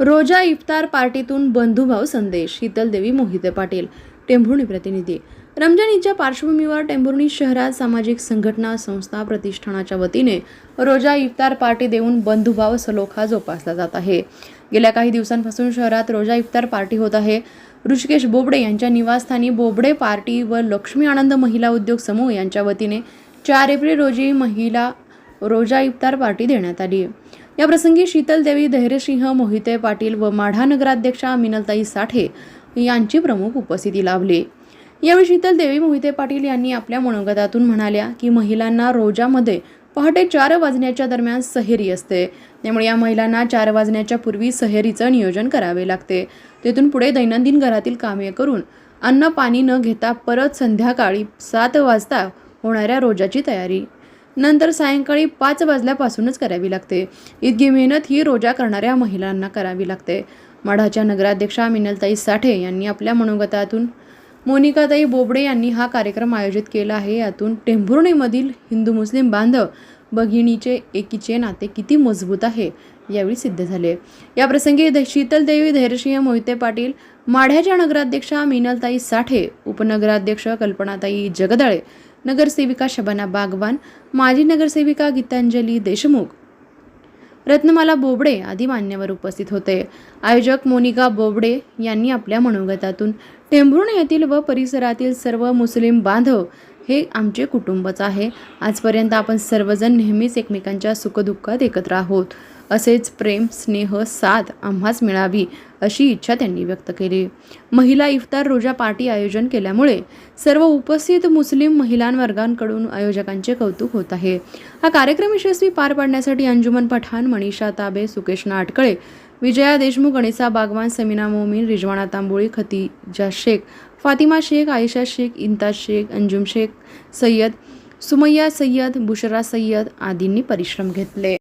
रोजा इफ्तार पार्टीतून बंधुभाव संदेश शीतलदेवी मोहिते पाटील टेंभुर्णी प्रतिनिधी. रमजान ईदच्या पार्श्वभूमीवर टेंभुर्णी शहरात सामाजिक संघटना संस्था प्रतिष्ठानाच्या वतीने रोजा इफ्तार पार्टी देऊन बंधुभाव सलोखा जोपासला जात आहे. गेल्या काही दिवसांपासून शहरात रोजा इफ्तार पार्टी होत आहे. ऋषिकेश बोबडे यांच्या निवासस्थानी बोबडे पार्टी व लक्ष्मी आनंद महिला उद्योग समूह यांच्या वतीने चार एप्रिल रोजी महिला रोजा इफ्तार पार्टी देण्यात आली. याप्रसंगी शीतलदेवी धैर्यसिंह मोहिते पाटील व माढा नगराध्यक्षा मिनलताई साठे यांची प्रमुख उपस्थिती लाभली. यावेळी शीतलदेवी मोहिते पाटील यांनी आपल्या मनोगतातून म्हणाल्या की महिलांना रोजामध्ये पहाटे चार वाजण्याच्या दरम्यान सहेरी असते. त्यामुळे या महिलांना चार वाजण्याच्या पूर्वी सहेरीचं नियोजन करावे लागते. तेथून पुढे दैनंदिन घरातील कामे करून अन्न पाणी न घेता परत संध्याकाळी सात वाजता होणाऱ्या रोजाची तयारी. नंतर सायंकाळी पाच वाजल्यापासूनच करावी लागते. इतकी मेहनत ही रोजा करणाऱ्या महिलांना करावी लागते. माढाच्या नगराध्यक्षा मिनलताई साठे यांनी आपल्या मनोगतातून मोनिकाताई बोबडे यांनी हा कार्यक्रम आयोजित केला आहे. यातून टेंभुर्णीमधील हिंदू मुस्लिम बांधव भगिनीचे एकीचे नाते किती मजबूत आहे यावेळी सिद्ध झाले. याप्रसंगी शीतलदेवी धैर्यसिंह मोहिते पाटील माढ्याच्या नगराध्यक्षा मिनलताई साठे उपनगराध्यक्ष कल्पनाताई जगदाळे नगरसेविका शबाना बागवान माजी नगरसेविका गीतांजली देशमुख. रत्नमाला बोबडे आदी मान्यवर उपस्थित होते. आयोजक मोनिका बोबडे यांनी आपल्या मनोगतातून टेंभुर्ण येथील व परिसरातील सर्व मुस्लिम बांधव हे आमचे कुटुंबच आहे. आजपर्यंत आपण सर्वजण नेहमीच एकमेकांच्या सुखदुःखात एकत्र आहोत. असेच प्रेम स्नेह साथ आम्हास मिळावी अशी इच्छा त्यांनी व्यक्त केली. महिला इफ्तार रोजा पार्टी आयोजन केल्यामुळे सर्व उपस्थित मुस्लिम महिलां वर्गांकडून आयोजकांचे कौतुक होत आहे. हा कार्यक्रम यशस्वी पार पाडण्यासाठी अंजुमन पठाण मनीषा ताबे सुकेश नाटकळे विजया देशमुख गणेसा बागवान समीना मोमीन रिजवाना तांबोळी खतीजा शेख फातिमा शेख आयशा शेख इंताज शेख अंजुम शेख सय्यद सुमय्या सय्यद बुशरा सय्यद आदींनी परिश्रम घेतले.